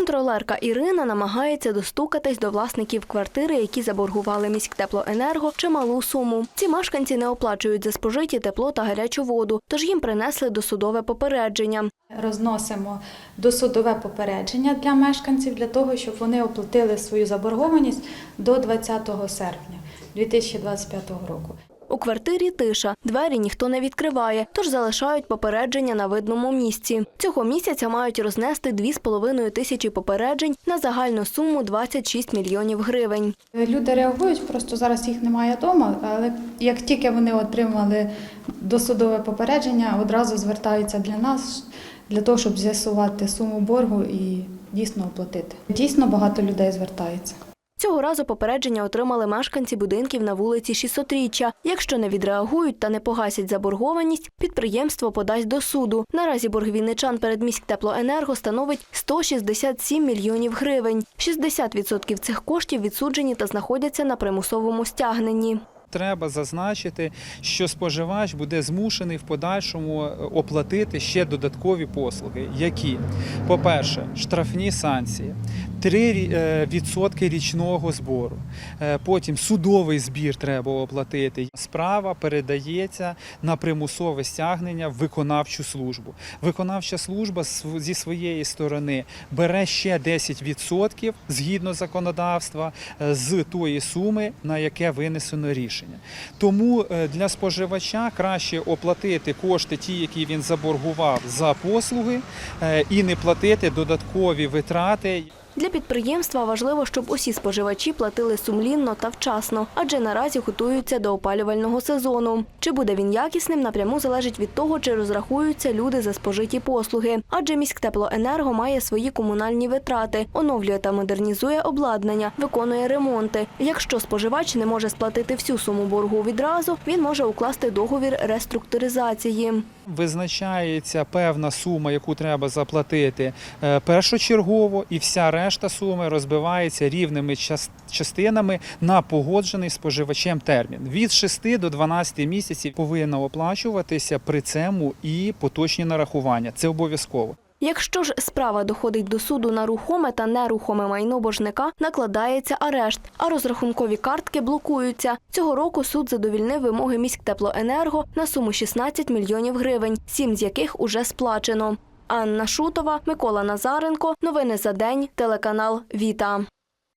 Контролерка Ірина намагається достукатись до власників квартири, які заборгували міськтеплоенерго чималу суму. Ці мешканці не оплачують за спожиті тепло та гарячу воду, тож їм принесли досудове попередження. Розносимо досудове попередження для мешканців для того, щоб вони оплатили свою заборгованість до 20 серпня 2025 року. У квартирі тиша, двері ніхто не відкриває, тож залишають попередження на видному місці. Цього місяця мають рознести 2,5 тисячі попереджень на загальну суму 26 мільйонів гривень. Люди реагують, просто зараз їх немає вдома, але як тільки вони отримали досудове попередження, одразу звертаються для нас для того, щоб з'ясувати суму боргу і дійсно оплатити. Дійсно багато людей звертається. Цього разу попередження отримали мешканці будинків на вулиці 600-річчя. Якщо не відреагують та не погасять заборгованість, підприємство подасть до суду. Наразі борг вінничан перед міськтеплоенерго становить 167 мільйонів гривень. 60% цих коштів відсуджені та знаходяться на примусовому стягненні. Треба зазначити, що споживач буде змушений в подальшому е, оплатити ще додаткові послуги, які, по-перше, штрафні санкції, 3% річного збору, Е, потім судовий збір треба оплатити. Справа передається на примусове стягнення в виконавчу службу. Виконавча служба зі своєї сторони бере ще 10% згідно законодавства е, з тої суми, на яке винесено рішення. Тому е, для споживача краще оплатити кошти, ті, які він заборгував за послуги, е, і не платити додаткові витрати. Для підприємства важливо, щоб усі споживачі платили сумлінно та вчасно, адже наразі готуються до опалювального сезону. Чи буде він якісним, напряму залежить від того, чи розрахуються люди за спожиті послуги. Адже міськтеплоенерго має свої комунальні витрати, оновлює та модернізує обладнання, виконує ремонти. Якщо споживач не може сплатити всю суму боргу відразу, він може укласти договір реструктуризації. Визначається певна сума, яку треба заплатити е, першочергово, і вся решта суми розбивається рівними частинами на погоджений споживачем термін. Від 6 до 12 місяців повинна оплачуватися при цьому і поточні нарахування. Це обов'язково. Якщо ж справа доходить до суду на рухоме та нерухоме майно боржника, накладається арешт, а розрахункові картки блокуються. Цього року суд задовільнив вимоги міськтеплоенерго на суму 16 мільйонів гривень, сім з яких уже сплачено. Анна Шутова, Микола Назаренко. Новини за день. Телеканал Віта.